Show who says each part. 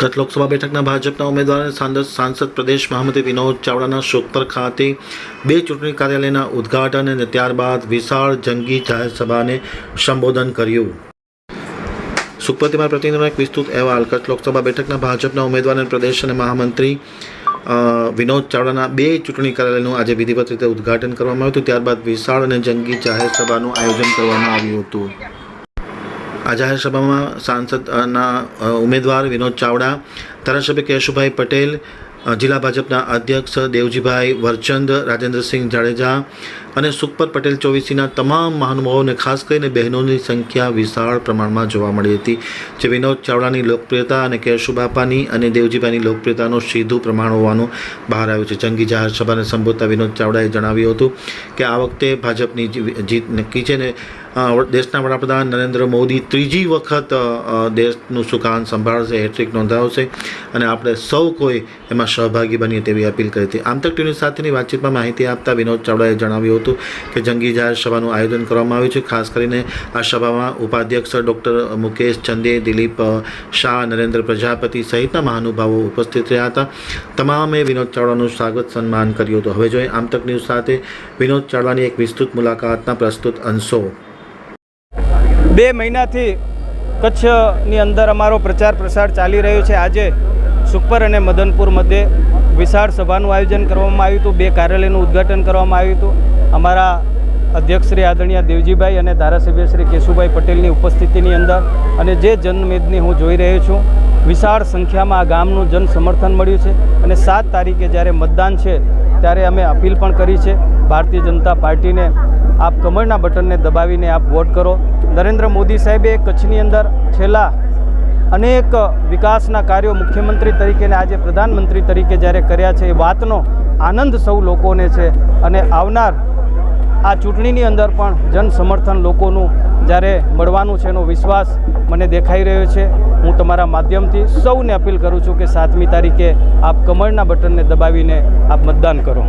Speaker 1: ગત લોકસભા બેઠકના ભાજપના ઉમેદવાર સાંસદ પ્રદેશ મહામંત્રી વિનોદ ચાવડાના શોકપર ખાતે બે ચૂંટણી કાર્યાલયના ઉદ્ઘાટન અને ત્યારબાદ વિશાળ જંગી જાહેર સભાને સંબોધન કર્યું. સુખપતિમાં પ્રતિનિધિનો એક વિસ્તૃત અહેવાલ. કચ્છ લોકસભા બેઠકના ભાજપના ઉમેદવાર અને પ્રદેશ અને મહામંત્રી વિનોદ ચાવડાના બે ચૂંટણી કાર્યાલયનું આજે વિધિવત રીતે ઉદ્ઘાટન કરવામાં આવ્યું હતું. ત્યારબાદ વિશાળ અને જંગી જાહેર સભાનું આયોજન કરવામાં આવ્યું હતું. આ જાહેર સાંસદના ઉમેદવાર વિનોદ ચાવડા, ધારાસભ્ય કેશુભાઈ પટેલ જિલ્લા ભાજપના અધ્યક્ષ દેવજીભાઈ વરચંદ, રાજેન્દ્રસિંહ જાડેજા અને સુખપત પટેલ ચોવીસીના તમામ મહાનુભાવોને, ખાસ કરીને બહેનોની સંખ્યા વિશાળ પ્રમાણમાં જોવા મળી હતી, જે વિનોદ ચાવડાની લોકપ્રિયતા અને કેશુબાપાની અને દેવજીભાઈની લોકપ્રિયતાનું સીધું પ્રમાણ હોવાનું બહાર આવ્યું છે. જંગી જાહેર સભાને સંબોધતા વિનોદ ચાવડાએ જણાવ્યું હતું કે, આ વખતે ભાજપની જીત નક્કી છે ને દેશના વડાપ્રધાન નરેન્દ્ર મોદી ત્રીજી વખત દેશનું સુકાન સંભાળશે હેટ્રિક નોંધાવશે અને આપણે સૌ કોઈ એમાં સહભાગી બનીએ તેવી અપીલ કરી હતી. આમતક ટીવી સાથેની વાતચીતમાં માહિતી આપતા વિનોદ ચાવડાએ જણાવ્યું હતું કે જંગી જાહેર સભાનું આયોજન કરવામાં આવ્યું છે. ખાસ કરીને આ સભામાં ઉપાધ્યક્ષ ડૉક્ટર મુકેશ ચંદે, દિલીપ શાહ, નરેન્દ્ર પ્રજાપતિ સહિતના મહાનુભાવો ઉપસ્થિત રહ્યા હતા. તમામે વિનોદ ચાવડાનું સ્વાગત સન્માન કર્યું હતું. હવે જોઈએ આમતક ન્યૂઝ સાથે વિનોદ ચાવડાની એક વિસ્તૃત મુલાકાતના પ્રસ્તુત અંશો.
Speaker 2: બે મહિનાથી કચ્છની અંદર અમારો પ્રચાર પ્રસાર ચાલી રહ્યો છે. આજે સુખપર અને મદનપુર મધ્યે વિશાળ સભાનું આયોજન કરવામાં આવ્યું હતું. બે કાર્યાલયનું ઉદ્ઘાટન કરવામાં આવ્યું હતું. અમારા અધ્યક્ષ શ્રી આદરણીય દેવજીભાઈ અને ધારાસભ્ય શ્રી કેશુભાઈ પટેલની ઉપસ્થિતિની અંદર અને જે જનમેદની હું જોઈ રહ્યો છું, વિશાળ સંખ્યામાં આ ગામનું જન સમર્થન મળ્યું છે અને સાત તારીખે જ્યારે મતદાન છે, ત્યારે અમે અપીલ પણ કરી છે. ભારતીય જનતા પાર્ટીને આપ કમળના બટનને દબાવીને આપ વોટ કરો. નરેન્દ્ર મોદી સાહેબે કચ્છની અંદર છેલ્લા અનેક વિકાસના કાર્યો મુખ્યમંત્રી તરીકે આજે પ્રધાનમંત્રી તરીકે જ્યારે કર્યા છે, એ વાતનો આનંદ સૌ લોકોને છે અને આવનાર આ ચૂંટણીની અંદર પણ જન સમર્થન લોકોનું જ્યારે મળવાનું છે એનો વિશ્વાસ મને દેખાઈ રહ્યો છે. હું તમારા માધ્યમથી સૌને અપીલ કરું છું કે સાતમી તારીખે આપ કમળના બટનને દબાવીને આપ મતદાન કરો.